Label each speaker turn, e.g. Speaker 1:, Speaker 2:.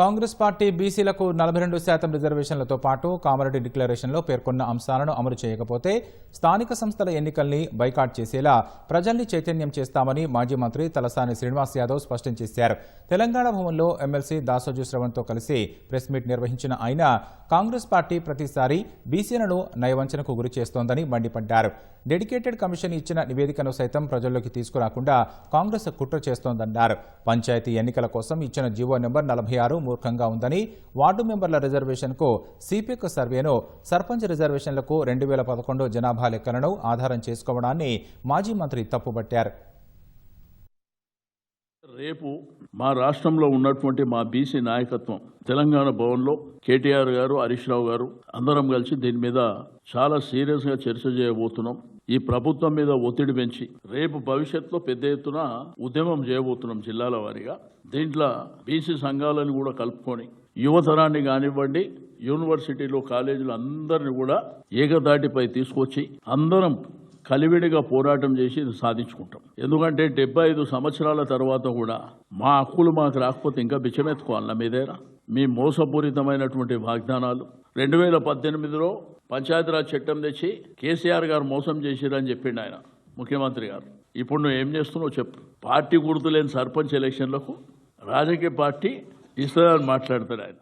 Speaker 1: Congress party బీసీలకు నలభై రెండు శాతం రిజర్వేషన్లతో పాటు కామారెడ్డి డిక్లరేషన్లో పేర్కొన్న అంశాలను అమలు చేయకపోతే స్థానిక సంస్థల ఎన్నికల్ని బైకాట్ చేసేలా ప్రజల్ని చైతన్యం చేస్తామని మాజీ మంత్రి తలసాని శ్రీనివాస్ యాదవ్ స్పష్టం చేశారు. తెలంగాణ భవన్లో ఎమ్మెల్సీ దాసోజు శ్రవణ్తో కలిసి ప్రెస్ మీట్ నిర్వహించిన ఆయన కాంగ్రెస్ పార్టీ ప్రతిసారి బీసీలను నయవంచనకు గురి చేస్తోందని మండిపడ్డారు. డెడికేటెడ్ కమిషన్ ఇచ్చిన నివేదికను సైతం ప్రజల్లోకి తీసుకురాకుండా కాంగ్రెస్ కుట్ర చేస్తోందన్నారు. పంచాయతీ ఎన్నికల కోసం ఇచ్చిన జీవో నెంబర్ నలభై ఆరు మూర్ఖంగా ఉందని వార్డు మెంబర్ల రిజర్వేషన్కు సిపిక్ సర్వేను సర్పంచ్ రిజర్వేషన్లకు రెండు వేల పదకొండు జనాభా లెక్కలను ఆధారం చేసుకోవడాన్ని మాజీ మంత్రి తప్పుబట్టారు.
Speaker 2: రేపు మా రాష్ట్రంలో ఉన్నటువంటి మా బీసీ నాయకత్వం తెలంగాణ భవన్లో కేటీఆర్ గారు హరీష్ రావు గారు అందరం కలిసి దీని మీద చాలా సీరియస్గా చర్చ చేయబోతున్నాం. ఈ ప్రభుత్వం మీద ఒత్తిడి పెంచి రేపు భవిష్యత్తులో పెద్ద ఎత్తున ఉద్యమం చేయబోతున్నాం జిల్లాల వారీగా. దీంట్లో బీసీ సంఘాలను కూడా కలుపుకొని యువతరాన్ని కానివ్వండి యూనివర్సిటీలో కాలేజీలు అందరిని కూడా ఏకదాటిపై తీసుకొచ్చి అందరం కలివిడిగా పోరాటం చేసి ఇది సాధించుకుంటాం. ఎందుకంటే డెబ్బై ఐదు సంవత్సరాల తర్వాత కూడా మా హక్కులు మాకు రాకపోతే ఇంకా బిచ్చమెత్తుకోవాలన్నా మీ దగ్గర మీ మోసపూరితమైనటువంటి వాగ్దానాలు. రెండు వేల పద్దెనిమిదిలో పంచాయతీరాజ్ చట్టం తెచ్చి కేసీఆర్ గారు మోసం చేసిరని చెప్పిండు ఆయన ముఖ్యమంత్రి గారు. ఇప్పుడు నువ్వు ఏం చేస్తున్నావు చెప్పు. పార్టీ గుర్తులేని సర్పంచ్ ఎలక్షన్లకు రాజకీయ పార్టీ ఇస్తుందని మాట్లాడతాడు ఆయన.